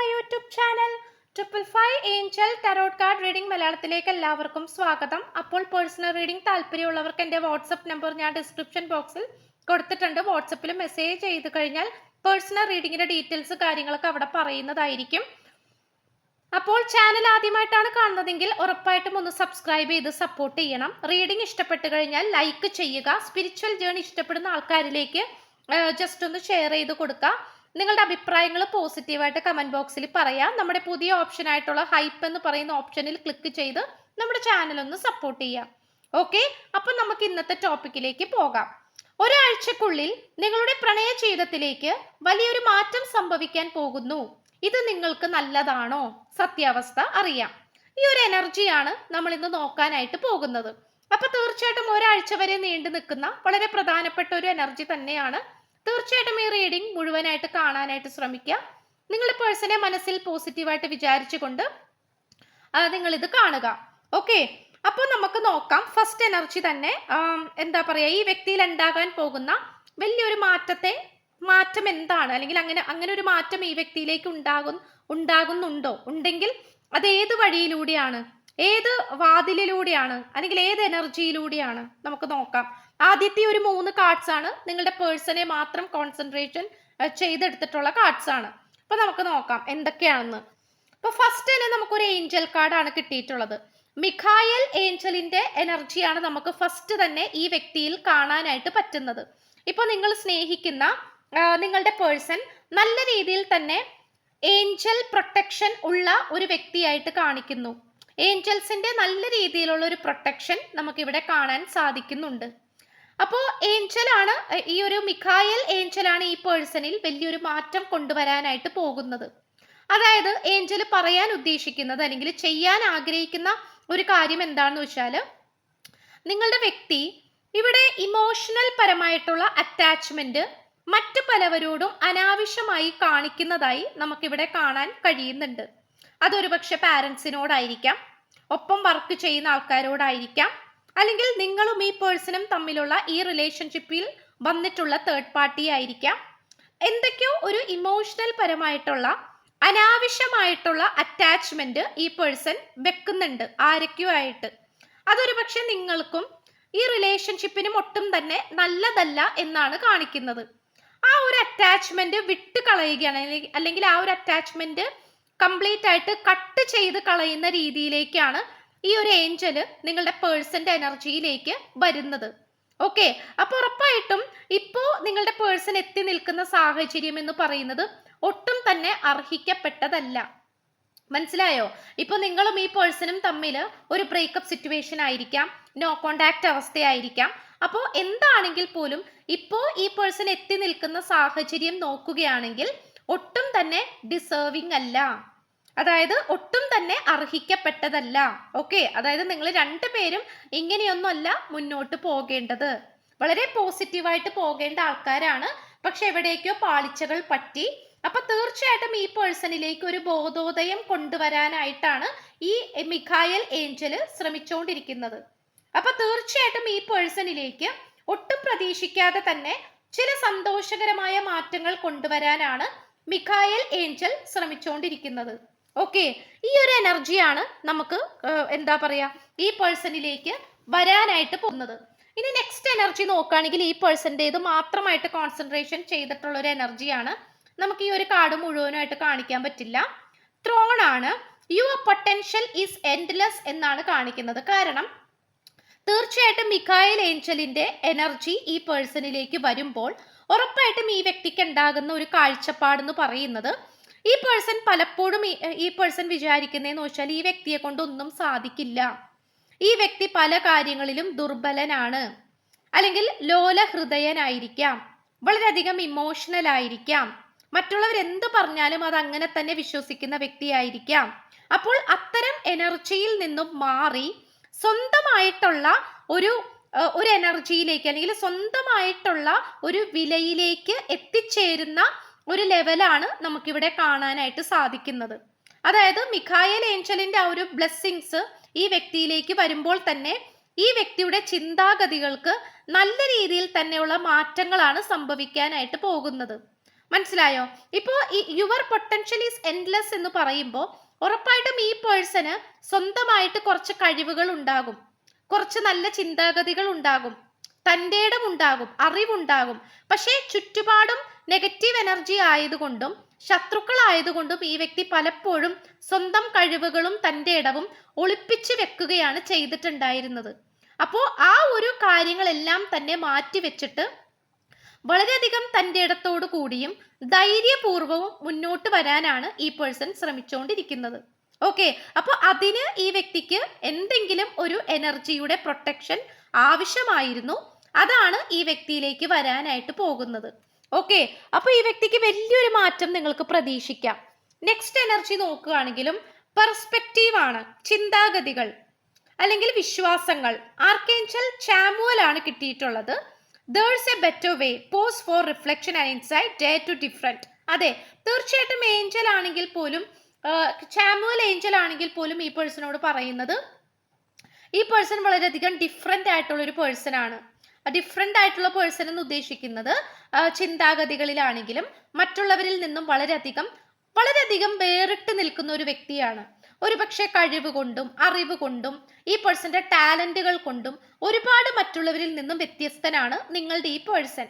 My YouTube channel triple five angel tarot card reading മലയാളത്തിലേക്ക് എല്ലാവർക്കും സ്വാഗതം. അപ്പോൾ പേഴ്സണൽ റീഡിംഗ് താല്പര്യമുള്ളവർക്ക് എന്റെ വാട്സപ്പ് നമ്പർ ഞാൻ ഡിസ്ക്രിപ്ഷൻ ബോക്സിൽ കൊടുത്തിട്ടുണ്ട്. വാട്സപ്പിൽ മെസ്സേജ് ചെയ്ത് കഴിഞ്ഞാൽ പേഴ്സണൽ റീഡിങ്ങിന്റെ ഡീറ്റെയിൽസ് കാര്യങ്ങളൊക്കെ അവിടെ പറയുന്നതായിരിക്കും. അപ്പോൾ ചാനൽ ആദ്യമായിട്ടാണ് കാണുന്നതെങ്കിൽ ഉറപ്പായിട്ടും ഒന്ന് സബ്സ്ക്രൈബ് ചെയ്ത് സപ്പോർട്ട് ചെയ്യണം. റീഡിംഗ് ഇഷ്ടപ്പെട്ട് കഴിഞ്ഞാൽ ലൈക്ക് ചെയ്യുക. സ്പിരിച്വൽ ജേണി ഇഷ്ടപ്പെടുന്ന ആൾക്കാരിലേക്ക് ജസ്റ്റ് ഒന്ന് ഷെയർ ചെയ്ത് കൊടുക്കുക. നിങ്ങളുടെ അഭിപ്രായങ്ങൾ പോസിറ്റീവായിട്ട് കമന്റ് ബോക്സിൽ പറയാം. നമ്മുടെ പുതിയ ഓപ്ഷൻ ആയിട്ടുള്ള ഹൈപ്പ് എന്ന് പറയുന്ന ഓപ്ഷനിൽ ക്ലിക്ക് ചെയ്ത് നമ്മുടെ ചാനൽ ഒന്ന് സപ്പോർട്ട് ചെയ്യാം. ഓക്കെ അപ്പം നമുക്ക് ഇന്നത്തെ ടോപ്പിക്കിലേക്ക് പോകാം. ഒരാഴ്ചക്കുള്ളിൽ നിങ്ങളുടെ പ്രണയ ജീവിതത്തിലേക്ക് വലിയൊരു മാറ്റം സംഭവിക്കാൻ പോകുന്നു. ഇത് നിങ്ങൾക്ക് നല്ലതാണോ? സത്യാവസ്ഥ അറിയാം. ഈ ഒരു എനർജിയാണ് നമ്മൾ ഇന്ന് നോക്കാനായിട്ട് പോകുന്നത്. അപ്പൊ തീർച്ചയായിട്ടും ഒരാഴ്ച വരെ നീണ്ടു നിൽക്കുന്ന വളരെ പ്രധാനപ്പെട്ട ഒരു എനർജി തന്നെയാണ് തീർച്ചയായിട്ടും ഈ റീഡിംഗ് മുഴുവനായിട്ട് കാണാനായിട്ട് ശ്രമിക്കുക. നിങ്ങളുടെ പേഴ്സണെ മനസ്സിൽ പോസിറ്റീവായിട്ട് വിചാരിച്ചുകൊണ്ട് നിങ്ങൾ ഇത് കാണുക. ഓക്കെ അപ്പോൾ നമുക്ക് നോക്കാം. ഫസ്റ്റ് എനർജി തന്നെ എന്താ പറയുക ഈ വ്യക്തിയിൽ ഉണ്ടാകാൻ പോകുന്ന വലിയൊരു മാറ്റത്തെ മാറ്റം എന്താണ്? അല്ലെങ്കിൽ അങ്ങനെ അങ്ങനെ ഒരു മാറ്റം ഈ വ്യക്തിയിലേക്ക് ഉണ്ടാകും ഉണ്ടാകുന്നുണ്ടോ? ഉണ്ടെങ്കിൽ അത് ഏത് വഴിയിലൂടെയാണ്? ഏത് വാതിലിലൂടെയാണ്? അല്ലെങ്കിൽ ഏത് എനർജിയിലൂടെയാണ് നമുക്ക് നോക്കാം. ആദ്യത്തെ ഒരു മൂന്ന് കാർഡ്സ് ആണ് നിങ്ങളുടെ പേഴ്സണെ മാത്രം കോൺസെൻട്രേഷൻ ചെയ്തെടുത്തിട്ടുള്ള കാർഡ്സ് ആണ്. അപ്പൊ നമുക്ക് നോക്കാം എന്തൊക്കെയാണെന്ന്. അപ്പൊ ഫസ്റ്റ് തന്നെ നമുക്കൊരു ഏഞ്ചൽ കാർഡാണ് കിട്ടിയിട്ടുള്ളത്. മിഖായൽ ഏഞ്ചലിന്റെ എനർജിയാണ് നമുക്ക് ഫസ്റ്റ് തന്നെ ഈ വ്യക്തിയിൽ കാണാനായിട്ട് പറ്റുന്നത്. ഇപ്പൊ നിങ്ങൾ സ്നേഹിക്കുന്ന നിങ്ങളുടെ പേഴ്സൺ നല്ല രീതിയിൽ തന്നെ ഏഞ്ചൽ പ്രൊട്ടക്ഷൻ ഉള്ള ഒരു വ്യക്തിയായിട്ട് കാണിക്കുന്നു. ഏഞ്ചൽസിന്റെ നല്ല രീതിയിലുള്ള ഒരു പ്രൊട്ടക്ഷൻ നമുക്കിവിടെ കാണാൻ സാധിക്കുന്നുണ്ട്. അപ്പോൾ ഏഞ്ചലാണ് ഈ ഒരു മിഖായൽ ഏഞ്ചലാണ് ഈ പേഴ്സണിൽ വലിയൊരു മാറ്റം കൊണ്ടുവരാനായിട്ട് പോകുന്നത്. അതായത് ഏഞ്ചൽ പറയാൻ ഉദ്ദേശിക്കുന്നത് അല്ലെങ്കിൽ ചെയ്യാൻ ആഗ്രഹിക്കുന്ന ഒരു കാര്യം എന്താണെന്ന് വെച്ചാൽ നിങ്ങളുടെ വ്യക്തി ഇവിടെ ഇമോഷണൽ പരമായിട്ടുള്ള അറ്റാച്ച്മെന്റ് മറ്റു പലവരോടും അനാവശ്യമായി കാണിക്കുന്നതായി നമുക്കിവിടെ കാണാൻ കഴിയുന്നുണ്ട്. അതൊരു പക്ഷെ പാരൻസിനോടായിരിക്കാം ഒപ്പം വർക്ക് ചെയ്യുന്ന ആൾക്കാരോടായിരിക്കാം അല്ലെങ്കിൽ നിങ്ങളും ഈ പേഴ്സണും തമ്മിലുള്ള ഈ റിലേഷൻഷിപ്പിൽ വന്നിട്ടുള്ള തേർഡ് പാർട്ടി ആയിരിക്കാം. എന്തൊക്കെയോ ഒരു ഇമോഷണൽ പരമായിട്ടുള്ള അനാവശ്യമായിട്ടുള്ള അറ്റാച്ച്മെന്റ് ഈ പേഴ്സൺ വെക്കുന്നുണ്ട് ആരൊക്കെയോ ആയിട്ട് അതൊരു പക്ഷെ നിങ്ങൾക്കും ഈ റിലേഷൻഷിപ്പിനും ഒട്ടും തന്നെ നല്ലതല്ല എന്നാണ് കാണിക്കുന്നത്. ആ ഒരു അറ്റാച്ച്മെന്റ് വിട്ട് കളയുകയാണ് അല്ലെങ്കിൽ- ആ ഒരു അറ്റാച്ച്മെന്റ് കംപ്ലീറ്റ് ആയിട്ട് കട്ട് ചെയ്ത് കളയുന്ന രീതിയിലേക്കാണ് ഈ ഒരു ഏഞ്ചൽ നിങ്ങളുടെ പേഴ്സന്റെ എനർജിയിലേക്ക് വരുന്നത്. ഓക്കെ അപ്പൊ ഉറപ്പായിട്ടും ഇപ്പോ നിങ്ങളുടെ പേഴ്സൺ എത്തി നിൽക്കുന്ന സാഹചര്യം എന്ന് പറയുന്നത് ഒട്ടും തന്നെ അർഹിക്കപ്പെട്ടതല്ല. മനസ്സിലായോ? ഇപ്പൊ നിങ്ങളും ഈ പേഴ്സണും തമ്മിൽ ഒരു ബ്രേക്കപ്പ് സിറ്റുവേഷൻ ആയിരിക്കാം. നോ കോണ്ടാക്ട് അവസ്ഥയായിരിക്കാം. അപ്പോൾ എന്താണെങ്കിൽ പോലും ഇപ്പോൾ ഈ പേഴ്സൺ എത്തി നിൽക്കുന്ന സാഹചര്യം നോക്കുകയാണെങ്കിൽ ഒട്ടും തന്നെ ഡിസേർവിംഗ് അല്ല. അതായത് ഒട്ടും തന്നെ അർഹിക്കപ്പെട്ടതല്ല. ഓക്കെ അതായത് നിങ്ങൾ രണ്ടുപേരും ഇങ്ങനെയൊന്നുമല്ല മുന്നോട്ട് പോകേണ്ടത്. വളരെ പോസിറ്റീവായിട്ട് പോകേണ്ട ആൾക്കാരാണ്. പക്ഷെ എവിടേക്കോ പാളിച്ചകൾ പറ്റി. അപ്പൊ തീർച്ചയായിട്ടും ഈ പേഴ്സണിലേക്ക് ഒരു ബോധോദയം കൊണ്ടുവരാനായിട്ടാണ് ഈ മിഖായൽ ഏഞ്ചൽ ശ്രമിച്ചുകൊണ്ടിരിക്കുന്നത് അപ്പൊ തീർച്ചയായിട്ടും ഈ പേഴ്സണിലേക്ക് ഒട്ടും പ്രതീക്ഷിക്കാതെ തന്നെ ചില സന്തോഷകരമായ മാറ്റങ്ങൾ കൊണ്ടുവരാനാണ് മിഖായൽ ഏഞ്ചൽ ശ്രമിച്ചുകൊണ്ടിരിക്കുന്നത് ഓക്കെ ഈ ഒരു എനർജിയാണ് നമുക്ക് എന്താ പറയാ ഈ പേഴ്സണിലേക്ക് വരാനായിട്ട് പോകുന്നത്. ഇനി നെക്സ്റ്റ് എനർജി നോക്കുകയാണെങ്കിൽ ഈ പേഴ്സന്റേത് മാത്രമായിട്ട് കോൺസെൻട്രേഷൻ ചെയ്തിട്ടുള്ള ഒരു എനർജിയാണ് നമുക്ക് ഈ ഒരു കാർഡ് മുഴുവനായിട്ട് കാണിക്കാൻ പറ്റില്ല. ത്രോൺ ആണ്. യുവർ പൊട്ടൻഷ്യൽ ഈസ് എൻഡ്ലെസ് എന്നാണ് കാണിക്കുന്നത്. കാരണം തീർച്ചയായിട്ടും മിഖായൽ ഏഞ്ചലിന്റെ എനർജി ഈ പേഴ്സണിലേക്ക് വരുമ്പോൾ ഉറപ്പായിട്ടും ഈ വ്യക്തിക്ക് ഉണ്ടാകുന്ന ഒരു കാഴ്ചപ്പാടെന്ന് പറയുന്നത് ഈ പേഴ്സൺ പലപ്പോഴും ഈ- പേഴ്സൺ വിചാരിക്കുന്നതെന്ന് വെച്ചാൽ ഈ വ്യക്തിയെ കൊണ്ടൊന്നും സാധിക്കില്ല. ഈ വ്യക്തി പല കാര്യങ്ങളിലും ദുർബലനാണ്. അല്ലെങ്കിൽ ലോല ഹൃദയനായിരിക്കാം വളരെയധികം ഇമോഷണൽ ആയിരിക്കാം. മറ്റുള്ളവർ എന്ത് പറഞ്ഞാലും അത് അങ്ങനെ തന്നെ വിശ്വസിക്കുന്ന വ്യക്തിയായിരിക്കാം. അപ്പോൾ അത്തരം എനർജിയിൽ നിന്നും മാറി സ്വന്തമായിട്ടുള്ള ഒരു ഒരു എനർജിയിലേക്ക് അല്ലെങ്കിൽ സ്വന്തമായിട്ടുള്ള ഒരു വിലയിലേക്ക് എത്തിച്ചേരുന്ന ഒരു ലെവലാണ് നമുക്കിവിടെ കാണാനായിട്ട് സാധിക്കുന്നത്. അതായത് മിഖായൽ ഏഞ്ചലിന്റെ ആ ഒരു ബ്ലെസ്സിങ്സ് ഈ വ്യക്തിയിലേക്ക് വരുമ്പോൾ തന്നെ ഈ വ്യക്തിയുടെ ചിന്താഗതികൾക്ക് നല്ല രീതിയിൽ തന്നെയുള്ള മാറ്റങ്ങളാണ് സംഭവിക്കാനായിട്ട് പോകുന്നത്. മനസ്സിലായോ? ഇപ്പോ ഈ യുവർ പൊട്ടൻഷ്യൽ ഈസ് എൻഡ്ലെസ് എന്ന് പറയുമ്പോൾ ഉറപ്പായിട്ടും ഈ പേഴ്സന് സ്വന്തമായിട്ട് കുറച്ച് കഴിവുകൾ ഉണ്ടാകും. കുറച്ച് നല്ല ചിന്താഗതികൾ ഉണ്ടാകും. തന്റെ ഉണ്ടാകും. അറിവുണ്ടാകും. പക്ഷേ ചുറ്റുപാടും നെഗറ്റീവ് എനർജി ആയതുകൊണ്ടും ശത്രുക്കളായതുകൊണ്ടും ഈ വ്യക്തി പലപ്പോഴും സ്വന്തം കഴിവുകളും തന്റെ ഇടവും ഒളിപ്പിച്ചു വെക്കുകയാണ് ചെയ്തിട്ടുണ്ടായിരുന്നത്. അപ്പോൾ ആ ഒരു കാര്യങ്ങളെല്ലാം തന്നെ മാറ്റി വെച്ചിട്ട് വളരെയധികം തന്റെ ഇടത്തോടു കൂടിയും ധൈര്യപൂർവവും മുന്നോട്ട് വരാനാണ് ഈ പേഴ്സൺ ശ്രമിച്ചുകൊണ്ടിരിക്കുന്നത് ഓക്കെ അപ്പോൾ അതിന് ഈ വ്യക്തിക്ക് എന്തെങ്കിലും ഒരു എനർജിയുടെ പ്രൊട്ടക്ഷൻ ആവശ്യമായിരുന്നു. അതാണ് ഈ വ്യക്തിയിലേക്ക് വരാനായിട്ട് പോകുന്നത്. ഓക്കെ അപ്പോൾ ഈ വ്യക്തിക്ക് വലിയൊരു മാറ്റം നിങ്ങൾക്ക് പ്രതീക്ഷിക്കാം. നെക്സ്റ്റ് എനർജി നോക്കുകയാണെങ്കിലും പെർസ്പെക്റ്റീവ് ആണ് ചിന്താഗതികൾ അല്ലെങ്കിൽ വിശ്വാസങ്ങൾ. ആർക്കേഞ്ചൽ ചാമുവൽ ആണ് കിട്ടിയിട്ടുള്ളത്. There's a better way pause for reflection and insight day to different അതെ തീർച്ചയായിട്ടും ഏഞ്ചൽ ആണെങ്കിൽ പോലും ചാമുവൽ ഏഞ്ചൽ ആണെങ്കിൽ പോലും ഈ പേഴ്സണോട് പറയുന്നത് ഈ പേഴ്സൺ വളരെയധികം ഡിഫറെന്റ് ആയിട്ടുള്ള ഒരു പേഴ്സൺ ആണ്. ഡിഫറെന്റ് ആയിട്ടുള്ള പേഴ്സൺ എന്ന് ഉദ്ദേശിക്കുന്നത് ചിന്താഗതികളിലാണെങ്കിലും മറ്റുള്ളവരിൽ നിന്നും വളരെയധികം വളരെയധികം വേറിട്ട് നിൽക്കുന്ന ഒരു വ്യക്തിയാണ്. ഒരുപക്ഷെ കഴിവ് കൊണ്ടും അറിവ് കൊണ്ടും ഈ പേഴ്സന്റെ ടാലന്റുകൾ കൊണ്ടും ഒരുപാട് മറ്റുള്ളവരിൽ നിന്നും വ്യത്യസ്തനാണ് നിങ്ങളുടെ ഈ പേഴ്സൺ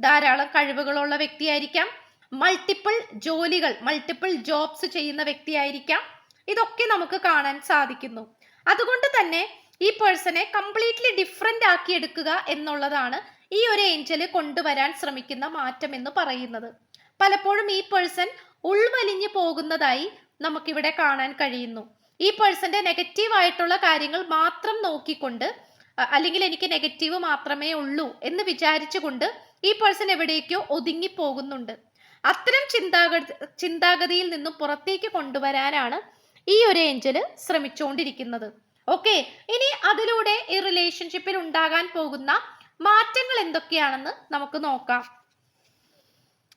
ധാരാളം കഴിവുകളുള്ള വ്യക്തിയായിരിക്കാം. മൾട്ടിപ്പിൾ ജോലികൾ മൾട്ടിപ്പിൾ ജോബ്സ് ചെയ്യുന്ന വ്യക്തിയായിരിക്കാം. ഇതൊക്കെ നമുക്ക് കാണാൻ സാധിക്കുന്നു. അതുകൊണ്ട് തന്നെ ഈ പേഴ്സണെ കംപ്ലീറ്റ്ലി ഡിഫറെന്റ് ആക്കി എടുക്കുക എന്നുള്ളതാണ് ഈ ഒരു ഏഞ്ചൽ കൊണ്ടുവരാൻ ശ്രമിക്കുന്ന മാറ്റം എന്ന് പറയുന്നത്. പലപ്പോഴും ഈ പേഴ്സൺ ഉൾവലിഞ്ഞു പോകുന്നതായി നമുക്കിവിടെ കാണാൻ കഴിയുന്നു. ഈ പേഴ്സന്റെ നെഗറ്റീവ് ആയിട്ടുള്ള കാര്യങ്ങൾ മാത്രം നോക്കിക്കൊണ്ട് അല്ലെങ്കിൽ എനിക്ക് നെഗറ്റീവ് മാത്രമേ ഉള്ളൂ എന്ന് വിചാരിച്ചുകൊണ്ട് ഈ പേഴ്സൺ എവിടേക്കോ ഒതുങ്ങി പോകുന്നുണ്ട്. അത്തരം ചിന്താഗതി ചിന്താഗതിയിൽ നിന്നും പുറത്തേക്ക് കൊണ്ടുവരാനാണ് ഈ ഒരു ഏഞ്ചൽ ശ്രമിച്ചുകൊണ്ടിരിക്കുന്നത്. ഓക്കെ ഇനി അതിലൂടെ ഈ റിലേഷൻഷിപ്പിൽ ഉണ്ടാകാൻ പോകുന്ന മാറ്റങ്ങൾ എന്തൊക്കെയാണെന്ന് നമുക്ക് നോക്കാം.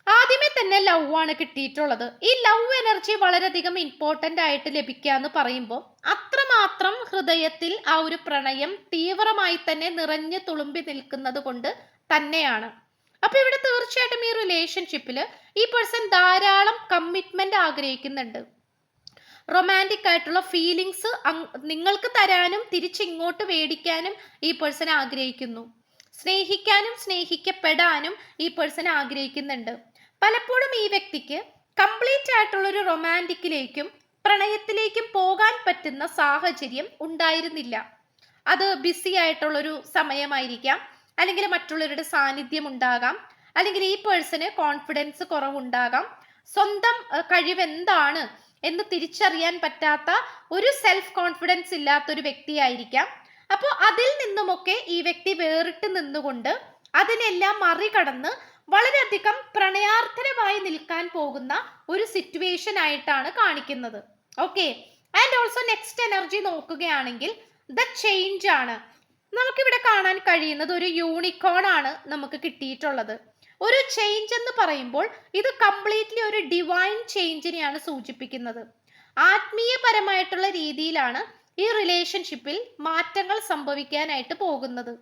ആദ്യമേ തന്നെ ലവ് ആണ് കിട്ടിയിട്ടുള്ളത്. ഈ ലവ് എനർജി വളരെയധികം ഇമ്പോർട്ടന്റ് ആയിട്ട് ലഭിക്കുക എന്ന് പറയുമ്പോൾ അത്രമാത്രം ഹൃദയത്തിൽ ആ ഒരു പ്രണയം തീവ്രമായി തന്നെ നിറഞ്ഞു തുളുമ്പി നിൽക്കുന്നത് കൊണ്ട് തന്നെയാണ്. അപ്പൊ ഇവിടെ തീർച്ചയായിട്ടും ഈ റിലേഷൻഷിപ്പിൽ ഈ പേഴ്സൺ ധാരാളം കമ്മിറ്റ്മെന്റ് ആഗ്രഹിക്കുന്നുണ്ട്. റൊമാന്റിക് ആയിട്ടുള്ള ഫീലിങ്സ് നിങ്ങൾക്ക് തരാനും തിരിച്ചിങ്ങോട്ട് മേടിക്കാനും ഈ പേഴ്സൺ ആഗ്രഹിക്കുന്നു. സ്നേഹിക്കാനും സ്നേഹിക്കപ്പെടാനും ഈ പേഴ്സൺ ആഗ്രഹിക്കുന്നുണ്ട്. പലപ്പോഴും ഈ വ്യക്തിക്ക് കംപ്ലീറ്റ് ആയിട്ടുള്ള ഒരു റൊമാന്റിക്കിലേക്കും പ്രണയത്തിലേക്കും പോകാൻ പറ്റുന്ന സാഹചര്യം ഉണ്ടായിരുന്നില്ല. അത് ബിസി ആയിട്ടുള്ളൊരു സമയമായിരിക്കാം അല്ലെങ്കിൽ മറ്റുള്ളവരുടെ സാന്നിധ്യം ഉണ്ടാകാം അല്ലെങ്കിൽ ഈ പേഴ്സന് കോൺഫിഡൻസ് കുറവുണ്ടാകാം. സ്വന്തം കഴിവെന്താണ് എന്ന് തിരിച്ചറിയാൻ പറ്റാത്ത ഒരു സെൽഫ് കോൺഫിഡൻസ് ഇല്ലാത്ത ഒരു വ്യക്തിയായിരിക്കാം. അപ്പോൾ അതിൽ നിന്നുമൊക്കെ ഈ വ്യക്തി വേറിട്ട് നിന്നുകൊണ്ട് അതിനെല്ലാം മറികടന്ന് വളരെയധികം പ്രണയാർത്ഥനമായി നിൽക്കാൻ പോകുന്ന ഒരു സിറ്റുവേഷൻ ആയിട്ടാണ് കാണിക്കുന്നത്. Okay and also next energy നോക്കുകയാണെങ്കിൽ ദ ചേഞ്ച് ആണ്. നമുക്കിവിടെ കാണാൻ കഴിയുന്നത് ഒരു യൂണിക്കോൺ ആണ് നമുക്ക് കിട്ടിയിട്ടുള്ളത്. ഒരു ചേഞ്ച് എന്ന് പറയുമ്പോൾ ഇത് കംപ്ലീറ്റ്ലി ഒരു ഡിവൈൻ ചേഞ്ചിനെയാണ് സൂചിപ്പിക്കുന്നത്. ആത്മീയപരമായിട്ടുള്ള രീതിയിലാണ് ഈ റിലേഷൻഷിപ്പിൽ മാറ്റങ്ങൾ സംഭവിക്കാനായിട്ട് പോകുന്നത്.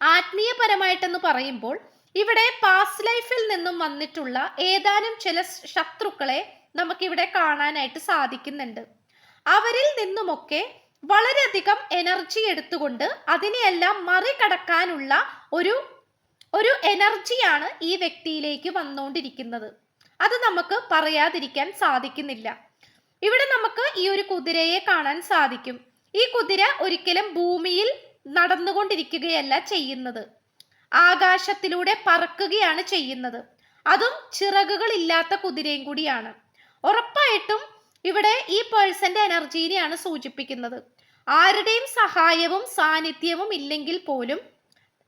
ആത്മീയപരമായിട്ടെന്ന് പറയുമ്പോൾ ഇവിടെ പാസ്റ്റ് ലൈഫിൽ നിന്നും വന്നിട്ടുള്ള ഏതാനും ചില ശത്രുക്കളെ നമുക്കിവിടെ കാണാനായിട്ട് സാധിക്കുന്നുണ്ട്. അവരിൽ നിന്നുമൊക്കെ വളരെയധികം എനർജി എടുത്തുകൊണ്ട് അതിനെയെല്ലാം മറികടക്കാനുള്ള ഒരു ഒരു എനർജിയാണ് ഈ വ്യക്തിയിലേക്ക് വന്നുകൊണ്ടിരിക്കുന്നത് അത് നമുക്ക് പറയാതിരിക്കാൻ സാധിക്കുന്നില്ല. ഇവിടെ നമുക്ക് ഈ ഒരു കുതിരയെ കാണാൻ സാധിക്കും. ഈ കുതിര ഒരിക്കലും ഭൂമിയിൽ നടന്നുകൊണ്ടിരിക്കുകയല്ല ചെയ്യുന്നത്. ആകാശത്തിലൂടെ പറക്കുകയാണ് ചെയ്യുന്നത്. അതും ചിറകുകളില്ലാത്ത കുതിരയും കൂടിയാണ്. ഉറപ്പായിട്ടും ഇവിടെ ഈ പേഴ്സന്റെ എനർജീനെയാണ് സൂചിപ്പിക്കുന്നത്. ആരുടെയും സഹായവും സാന്നിധ്യവും ഇല്ലെങ്കിൽ പോലും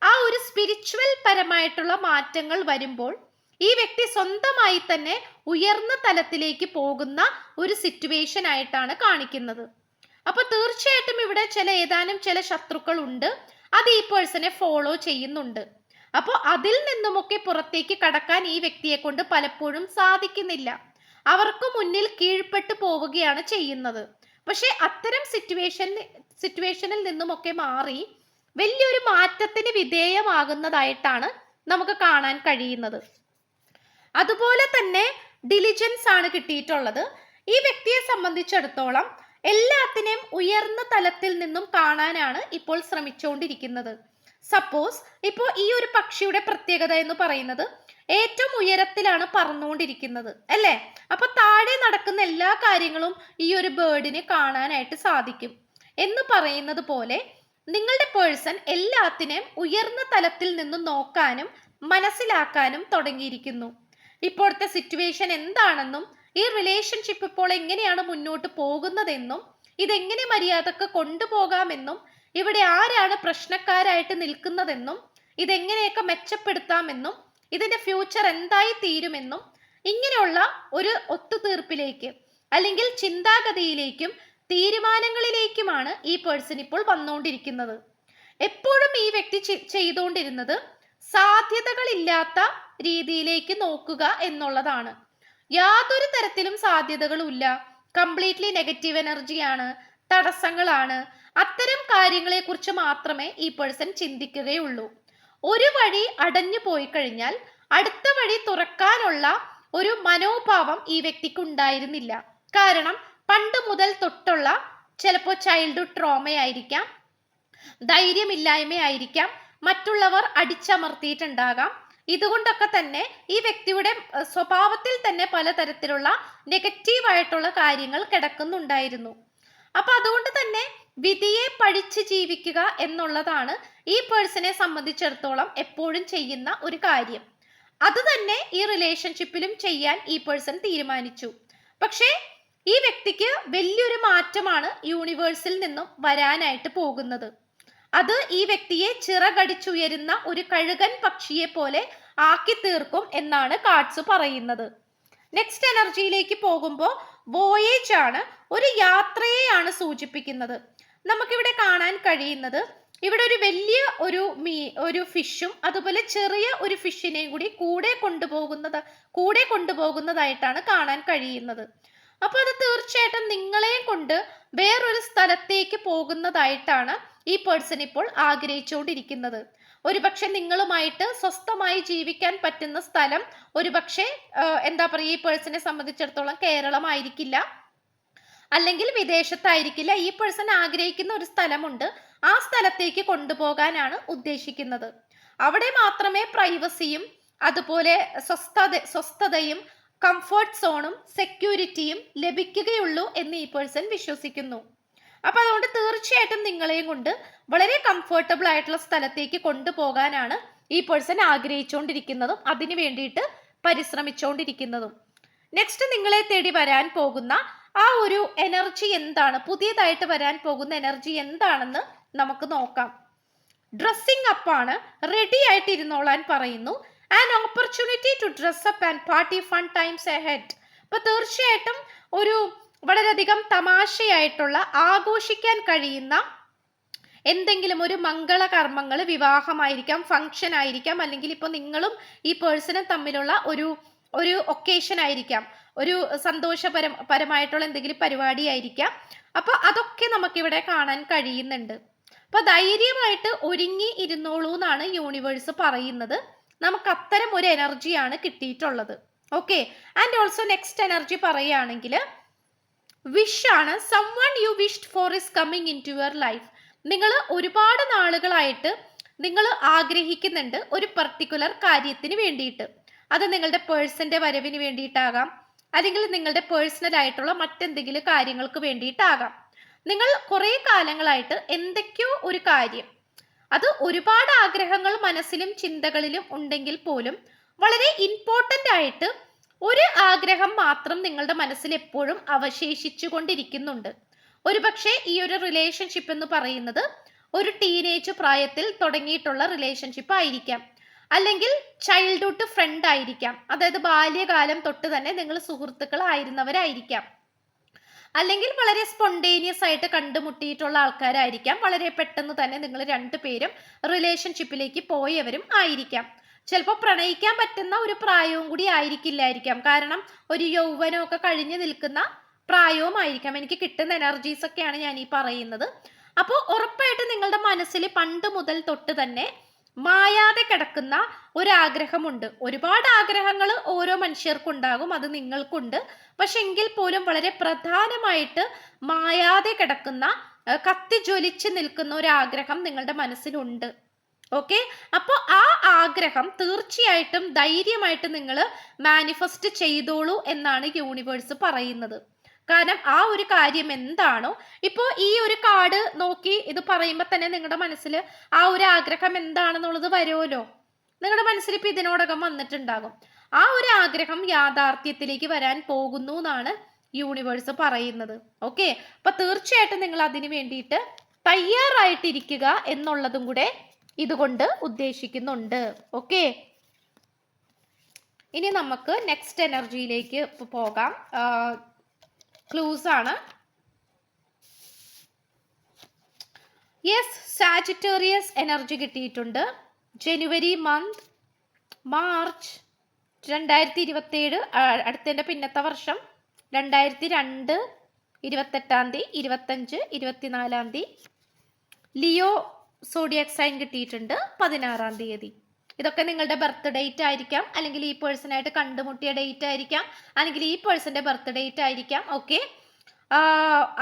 ആ ഒരു സ്പിരിച്വൽ പരമായിട്ടുള്ള മാറ്റങ്ങൾ വരുമ്പോൾ ഈ വ്യക്തി സ്വന്തമായി തന്നെ ഉയർന്ന തലത്തിലേക്ക് പോകുന്ന ഒരു സിറ്റുവേഷൻ ആയിട്ടാണ് കാണിക്കുന്നത്. അപ്പൊ തീർച്ചയായിട്ടും ഇവിടെ ചില ഏതാനും ചില ശത്രുക്കൾ ഉണ്ട്. അത് ഈ പേഴ്സണെ ഫോളോ ചെയ്യുന്നുണ്ട്. അപ്പോൾ അതിൽ നിന്നുമൊക്കെ പുറത്തേക്ക് കടക്കാൻ ഈ വ്യക്തിയെ കൊണ്ട് പലപ്പോഴും സാധിക്കുന്നില്ല. അവർക്ക് മുന്നിൽ കീഴ്പ്പെട്ടു പോവുകയാണ് ചെയ്യുന്നത്. പക്ഷേ അത്തരം സിറ്റുവേഷൻ സിറ്റുവേഷനിൽ നിന്നുമൊക്കെ മാറി വലിയൊരു മാറ്റത്തിന് വിധേയമാകുന്നതായിട്ടാണ് നമുക്ക് കാണാൻ കഴിയുന്നത്. അതുപോലെ തന്നെ ഡിലിജൻസ് ആണ് കിട്ടിയിട്ടുള്ളത്. ഈ വ്യക്തിയെ സംബന്ധിച്ചിടത്തോളം എല്ലാത്തിനെയും ഉയർന്ന തലത്തിൽ നിന്നും കാണാനാണ് ഇപ്പോൾ ശ്രമിച്ചുകൊണ്ടിരിക്കുന്നത്. സപ്പോസ് ഇപ്പോൾ ഈ ഒരു പക്ഷിയുടെ പ്രത്യേകത എന്ന് പറയുന്നത് ഏറ്റവും ഉയരത്തിലാണ് പറന്നുകൊണ്ടിരിക്കുന്നത് അല്ലേ? അപ്പൊ താഴെ നടക്കുന്ന എല്ലാ കാര്യങ്ങളും ഈ ഒരു ബേർഡിന് കാണാനായിട്ട് സാധിക്കും. എന്ന് പറയുന്നത് പോലെ നിങ്ങളുടെ പേഴ്സൺ എല്ലാത്തിനെയും ഉയർന്ന തലത്തിൽ നിന്ന് നോക്കാനും മനസ്സിലാക്കാനും തുടങ്ങിയിരിക്കുന്നു. ഇപ്പോഴത്തെ സിറ്റുവേഷൻ എന്താണെന്നും ഈ റിലേഷൻഷിപ്പ് ഇപ്പോൾ എങ്ങനെയാണ് മുന്നോട്ട് പോകുന്നതെന്നും ഇതെങ്ങനെ മര്യാദയ്ക്ക് കൊണ്ടുപോകാമെന്നും ഇവിടെ ആരാണ് പ്രശ്നക്കാരായിട്ട് നിൽക്കുന്നതെന്നും ഇതെങ്ങനെയൊക്കെ മെച്ചപ്പെടുത്താമെന്നും ഇതിന്റെ ഫ്യൂച്ചർ എന്തായി തീരുമെന്നും ഇങ്ങനെയുള്ള ഒരു ഒത്തുതീർപ്പിലേക്ക് അല്ലെങ്കിൽ ചിന്താഗതിയിലേക്കും തീരുമാനങ്ങളിലേക്കുമാണ് ഈ പേഴ്സൺ ഇപ്പോൾ വന്നുകൊണ്ടിരിക്കുന്നത്. എപ്പോഴും ഈ വ്യക്തി ചെയ്തുകൊണ്ടിരുന്നത് സാധ്യതകളില്ലാത്ത രീതിയിലേക്ക് നോക്കുക എന്നുള്ളതാണ്. യാതൊരു തരത്തിലും സാധ്യതകളുമില്ല. കംപ്ലീറ്റ്ലി നെഗറ്റീവ് എനർജിയാണ് തടസ്സങ്ങളാണ്. അത്തരം കാര്യങ്ങളെ കുറിച്ച് മാത്രമേ ഈ പേഴ്സൺ ചിന്തിക്കുകയുള്ളൂ. ഒരു വഴി അടഞ്ഞു പോയി കഴിഞ്ഞാൽ അടുത്ത വഴി തുറക്കാനുള്ള ഒരു മനോഭാവം ഈ വ്യക്തിക്ക് ഉണ്ടായിരുന്നില്ല കാരണം പണ്ട് മുതൽ തൊട്ടുള്ള ചിലപ്പോൾ ചൈൽഡ്ഹുഡ് ട്രോമയായിരിക്കാം ധൈര്യമില്ലായ്മയായിരിക്കാം മറ്റുള്ളവർ അടിച്ചമർത്തിയിട്ടുണ്ടാകാം. ഇതുകൊണ്ടൊക്കെ തന്നെ ഈ വ്യക്തിയുടെ സ്വഭാവത്തിൽ തന്നെ പലതരത്തിലുള്ള നെഗറ്റീവായിട്ടുള്ള കാര്യങ്ങൾ കിടക്കുന്നുണ്ടായിരുന്നു. അപ്പൊ അതുകൊണ്ട് തന്നെ വിധിയെ പഠിച്ച് ജീവിക്കുക എന്നുള്ളതാണ് ഈ പേഴ്സണെ സംബന്ധിച്ചിടത്തോളം എപ്പോഴും ചെയ്യുന്ന ഒരു കാര്യം. അത് തന്നെ ഈ റിലേഷൻഷിപ്പിലും ചെയ്യാൻ ഈ പേഴ്സൺ തീരുമാനിച്ചു. പക്ഷേ ഈ വ്യക്തിക്ക് വലിയൊരു മാറ്റമാണ് യൂണിവേഴ്സിൽ നിന്നും വരാനായിട്ട് പോകുന്നത്. അത് ഈ വ്യക്തിയെ ചിറകടിച്ചുയരുന്ന ഒരു കഴുകൻ പക്ഷിയെ പോലെ ആക്കി തീർക്കും എന്നാണ് കാർഡ്സ് പറയുന്നത്. നെക്സ്റ്റ് എനർജിയിലേക്ക് പോകുമ്പോൾ വോയേജ് ആണ് ഒരു യാത്രയെയാണ് സൂചിപ്പിക്കുന്നത്. നമുക്കിവിടെ കാണാൻ കഴിയുന്നത് ഇവിടെ ഒരു വലിയ ഒരു മീ ഒരു ഫിഷും അതുപോലെ ചെറിയ ഒരു ഫിഷിനെയും കൂടി കൂടെ കൊണ്ടുപോകുന്നത് കൂടെ കൊണ്ടുപോകുന്നതായിട്ടാണ് കാണാൻ കഴിയുന്നത്. അപ്പൊ അത് തീർച്ചയായിട്ടും നിങ്ങളെയും കൊണ്ട് വേറൊരു സ്ഥലത്തേക്ക് പോകുന്നതായിട്ടാണ് ഈ പേഴ്സൺ ഇപ്പോൾ ആഗ്രഹിച്ചുകൊണ്ടിരിക്കുന്നത്. ഒരുപക്ഷെ നിങ്ങളുമായിട്ട് സ്വസ്ഥമായി ജീവിക്കാൻ പറ്റുന്ന സ്ഥലം ഒരുപക്ഷെ എന്താ പറയുക ഈ പേഴ്സണെ സംബന്ധിച്ചിടത്തോളം കേരളമായിരിക്കില്ല. അല്ലെങ്കിൽ വിദേശത്തായിരിക്കില്ല. ഈ പേഴ്സൺ ആഗ്രഹിക്കുന്ന ഒരു സ്ഥലമുണ്ട്. ആ സ്ഥലത്തേക്ക് കൊണ്ടുപോകാനാണ് ഉദ്ദേശിക്കുന്നത്. അവിടെ മാത്രമേ പ്രൈവസിയും അതുപോലെ സ്വസ്ഥത സ്വസ്ഥതയും കംഫർട്ട് സോണും സെക്യൂരിറ്റിയും ലഭിക്കുകയുള്ളൂ എന്ന് ഈ പേഴ്സൺ വിശ്വസിക്കുന്നു. അപ്പൊ അതുകൊണ്ട് തീർച്ചയായിട്ടും നിങ്ങളെയും കൊണ്ട് വളരെ കംഫർട്ടബിൾ ആയിട്ടുള്ള സ്ഥലത്തേക്ക് കൊണ്ടുപോകാനാണ് ഈ പേഴ്സൺ ആഗ്രഹിച്ചുകൊണ്ടിരിക്കുന്നതും അതിനു വേണ്ടിയിട്ട് പരിശ്രമിച്ചുകൊണ്ടിരിക്കുന്നതും നെക്സ്റ്റ് നിങ്ങളെ തേടി വരാൻ പോകുന്ന ആ ഒരു എനർജി എന്താണ്? പുതിയതായിട്ട് വരാൻ പോകുന്ന എനർജി എന്താണെന്ന് നമുക്ക് നോക്കാം. ഡ്രസ്സിംഗ് അപ്പാണ് റെഡി ആയിട്ട് ഇരുന്നോളാൻ പറയുന്നു. An opportunity to dress up and party fun times ahead അപ്പൊ തീർച്ചയായിട്ടും ഒരു വളരെയധികം തമാശയായിട്ടുള്ള ആഘോഷിക്കാൻ കഴിയുന്ന എന്തെങ്കിലും ഒരു മംഗള കർമ്മങ്ങൾ വിവാഹമായിരിക്കാം ഫംഗ്ഷൻ ആയിരിക്കാം അല്ലെങ്കിൽ ഇപ്പോൾ നിങ്ങളും ഈ പേഴ്സണും തമ്മിലുള്ള ഒരു ഒരു ഒക്കേഷൻ ആയിരിക്കാം ഒരു സന്തോഷപരം പരമായിട്ടുള്ള എന്തെങ്കിലും പരിപാടി ആയിരിക്കാം. അപ്പോൾ അതൊക്കെ നമുക്കിവിടെ കാണാൻ കഴിയുന്നുണ്ട്. അപ്പോൾ ധൈര്യമായിട്ട് ഒരുങ്ങി ഇരുന്നോളൂ എന്നാണ് യൂണിവേഴ്സ് പറയുന്നത്. നമുക്ക് അത്തരം ഒരു എനർജിയാണ് കിട്ടിയിട്ടുള്ളത്. Okay and also next energy പറയുകയാണെങ്കിൽ വിഷ് ആണ്. Someone you wished for is coming into your life നിങ്ങൾ ഒരുപാട് നാളുകളായിട്ട് നിങ്ങൾ ആഗ്രഹിക്കുന്നുണ്ട് ഒരു പർട്ടിക്കുലർ കാര്യത്തിന് വേണ്ടിയിട്ട്. അത് നിങ്ങളുടെ പേഴ്സന്റെ വരവിന് വേണ്ടിയിട്ടാകാം. അല്ലെങ്കിൽ നിങ്ങളുടെ പേഴ്സണൽ ആയിട്ടുള്ള മറ്റെന്തെങ്കിലും കാര്യങ്ങൾക്ക് വേണ്ടിയിട്ടാകാം. നിങ്ങൾ കുറേ കാലങ്ങളായിട്ട് എന്തൊക്കെയോ ഒരു കാര്യം അത് ഒരുപാട് ആഗ്രഹങ്ങൾ മനസ്സിലും ചിന്തകളിലും ഉണ്ടെങ്കിൽ പോലും വളരെ ഇമ്പോർട്ടന്റ് ആയിട്ട് ഒരു ആഗ്രഹം മാത്രം നിങ്ങളുടെ മനസ്സിൽ എപ്പോഴും അവശേഷിച്ചു കൊണ്ടിരിക്കുന്നുണ്ട് ഒരുപക്ഷെ ഈ ഒരു റിലേഷൻഷിപ്പ് എന്ന് പറയുന്നത് ഒരു ടീനേജ് പ്രായത്തിൽ തുടങ്ങിയിട്ടുള്ള റിലേഷൻഷിപ്പ് ആയിരിക്കാം. അല്ലെങ്കിൽ ചൈൽഡ്ഹുഡ് ഫ്രണ്ട് ആയിരിക്കാം. അതായത് ബാല്യകാലം തൊട്ട് തന്നെ നിങ്ങൾ സുഹൃത്തുക്കളായിരുന്നവരായിരിക്കാം. അല്ലെങ്കിൽ വളരെ സ്പോണ്ടേനിയസ് ആയിട്ട് കണ്ടുമുട്ടിയിട്ടുള്ള ആൾക്കാരായിരിക്കാം. വളരെ പെട്ടെന്ന് തന്നെ നിങ്ങൾ രണ്ടുപേരും റിലേഷൻഷിപ്പിലേക്ക് പോയവരും ആയിരിക്കാം. ചിലപ്പോൾ പ്രണയിക്കാൻ പറ്റുന്ന ഒരു പ്രായവും കൂടി ആയിരിക്കില്ലായിരിക്കാം. കാരണം ഒരു യൗവനമൊക്കെ കഴിഞ്ഞു നിൽക്കുന്ന പ്രായവും ആയിരിക്കാം. എനിക്ക് കിട്ടുന്ന എനർജീസ് ഒക്കെയാണ് ഞാൻ ഈ പറയുന്നത്. അപ്പോൾ ഉറപ്പായിട്ട് നിങ്ങളുടെ മനസ്സിൽ പണ്ട് മുതൽ തൊട്ട് തന്നെ മായാതെ കിടക്കുന്ന ഒരാഗ്രഹമുണ്ട്. ഒരുപാട് ആഗ്രഹങ്ങൾ ഓരോ മനുഷ്യർക്കുണ്ടാകും അത് നിങ്ങൾക്കുണ്ട്. പക്ഷെ എങ്കിൽ പോലും വളരെ പ്രധാനമായിട്ട് മായാതെ കിടക്കുന്ന കത്തി കത്തിജ്വലിച്ച് നിൽക്കുന്ന ഒരു ആഗ്രഹം നിങ്ങളുടെ മനസ്സിലുണ്ട്. ഓക്കെ? അപ്പോൾ ആ ആഗ്രഹം തീർച്ചയായിട്ടും ധൈര്യമായിട്ട് നിങ്ങൾ മാനിഫെസ്റ്റ് ചെയ്തോളൂ എന്നാണ് യൂണിവേഴ്സ് പറയുന്നത്. കാരണം ആ ഒരു കാര്യം എന്താണോ ഇപ്പോൾ ഈ ഒരു കാർഡ് നോക്കി ഇത് പറയുമ്പോൾ തന്നെ നിങ്ങളുടെ മനസ്സിൽ ആ ഒരു ആഗ്രഹം എന്താണെന്നുള്ളത് വരുമല്ലോ നിങ്ങളുടെ മനസ്സിൽ ഇപ്പം ഇതിനോടകം വന്നിട്ടുണ്ടാകും. ആ ഒരു ആഗ്രഹം യാഥാർത്ഥ്യത്തിലേക്ക് വരാൻ പോകുന്നു എന്നാണ് യൂണിവേഴ്സ് പറയുന്നത്. ഓക്കെ? അപ്പൊ തീർച്ചയായിട്ടും നിങ്ങൾ അതിനു വേണ്ടിയിട്ട് തയ്യാറായിട്ടിരിക്കുക എന്നുള്ളതും കൂടെ ഇതുകൊണ്ട് ഉദ്ദേശിക്കുന്നുണ്ട്. ഓക്കെ? ഇനി നമുക്ക് നെക്സ്റ്റ് എനർജിയിലേക്ക് പോകാം. ക്ലൂസ് ആണ്. യെസ് സാജിറ്റേറിയസ് എനർജി കിട്ടിയിട്ടുണ്ട്. ജനുവരി മന്ത് മാർച്ച് രണ്ടായിരത്തി ഇരുപത്തേഴ് അടുത്തതിന്റെ പിന്നത്തെ വർഷം രണ്ടായിരത്തി രണ്ട് ഇരുപത്തെട്ടാം തീയതി ഇരുപത്തഞ്ച് ഇരുപത്തിനാലാം തീയതി. ലിയോ സോഡിയാക് സൈൻ കിട്ടിയിട്ടുണ്ട് പതിനാറാം തീയതി. ഇതൊക്കെ നിങ്ങളുടെ ബർത്ത് ഡേറ്റ് ആയിരിക്കാം. അല്ലെങ്കിൽ ഈ പേഴ്സണായിട്ട് കണ്ടുമുട്ടിയ ഡേറ്റ് ആയിരിക്കാം. അല്ലെങ്കിൽ ഈ പേഴ്സന്റെ ബർത്ത് ഡേറ്റ് ആയിരിക്കാം. ഓക്കെ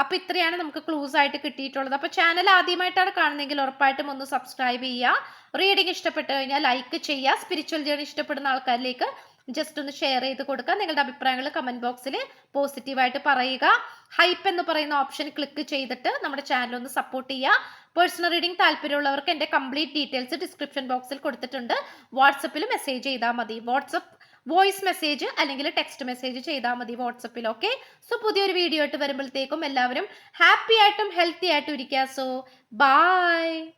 അപ്പൊ ഇത്രയാണ് നമുക്ക് ക്ലൂസ് ആയിട്ട് കിട്ടിയിട്ടുള്ളത്. അപ്പോൾ ചാനൽ ആദ്യമായിട്ടാണ് കാണുന്നതെങ്കിൽ ഉറപ്പായിട്ടും ഒന്ന് സബ്സ്ക്രൈബ് ചെയ്യുക. റീഡിംഗ് ഇഷ്ടപ്പെട്ടു കഴിഞ്ഞാൽ ലൈക്ക് ചെയ്യുക. സ്പിരിച്വൽ ജേണി ഇഷ്ടപ്പെടുന്ന ആൾക്കാരിലേക്ക് ജസ്റ്റ് ഒന്ന് ഷെയർ ചെയ്ത് കൊടുക്കുക നിങ്ങളുടെ അഭിപ്രായങ്ങൾ കമന്റ് ബോക്സിൽ പോസിറ്റീവായിട്ട് പറയുക. ഹൈപ്പ് എന്ന് പറയുന്ന ഓപ്ഷൻ ക്ലിക്ക് ചെയ്തിട്ട് നമ്മുടെ ചാനൽ ഒന്ന് സപ്പോർട്ട് ചെയ്യുക. പേഴ്സണൽ റീഡിംഗ് താല്പര്യമുള്ളവർക്ക് എന്റെ കംപ്ലീറ്റ് ഡീറ്റെയിൽസ് ഡിസ്ക്രിപ്ഷൻ ബോക്സിൽ കൊടുത്തിട്ടുണ്ട്. വാട്സപ്പിൽ മെസ്സേജ് ചെയ്താൽ മതി. വാട്സപ്പ് വോയിസ് മെസ്സേജ് അല്ലെങ്കിൽ ടെക്സ്റ്റ് മെസ്സേജ് ചെയ്താൽ മതി വാട്സപ്പിൽ ഓക്കെ സോ പുതിയൊരു വീഡിയോ ആയിട്ട് വരുമ്പോഴത്തേക്കും എല്ലാവരും ഹാപ്പി ആയിട്ടും ഹെൽത്തി ആയിട്ടും ഇരിക്കുക. So by